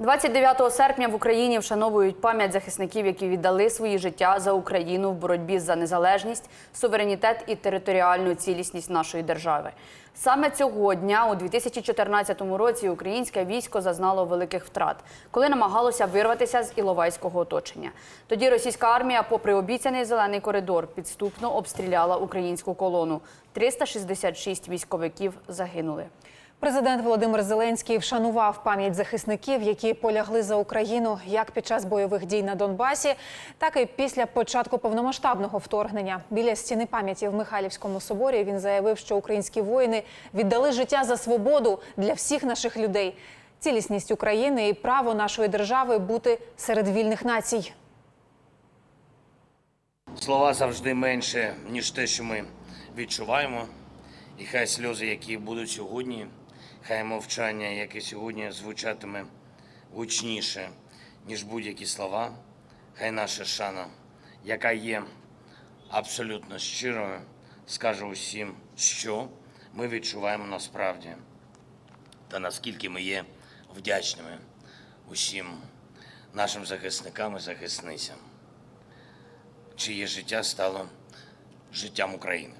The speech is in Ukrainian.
29 серпня в Україні вшановують пам'ять захисників, які віддали свої життя за Україну в боротьбі за незалежність, суверенітет і територіальну цілісність нашої держави. Саме цього дня, у 2014 році, українське військо зазнало великих втрат, коли намагалося вирватися з іловайського оточення. Тоді російська армія, попри обіцяний зелений коридор, підступно обстріляла українську колону. 366 військовиків загинули. Президент Володимир Зеленський вшанував пам'ять захисників, які полягли за Україну як під час бойових дій на Донбасі, так і після початку повномасштабного вторгнення. Біля стіни пам'яті в Михайлівському соборі він заявив, що українські воїни віддали життя за свободу для всіх наших людей, цілісність України і право нашої держави бути серед вільних націй. Слова завжди менше, ніж те, що ми відчуваємо. І хай сльози, які будуть сьогодні, хай мовчання, яке сьогодні звучатиме гучніше, ніж будь-які слова, хай наша шана, яка є абсолютно щирою, скаже усім, що ми відчуваємо насправді, та наскільки ми є вдячними усім нашим захисникам і захисницям чиє життя стало життям України.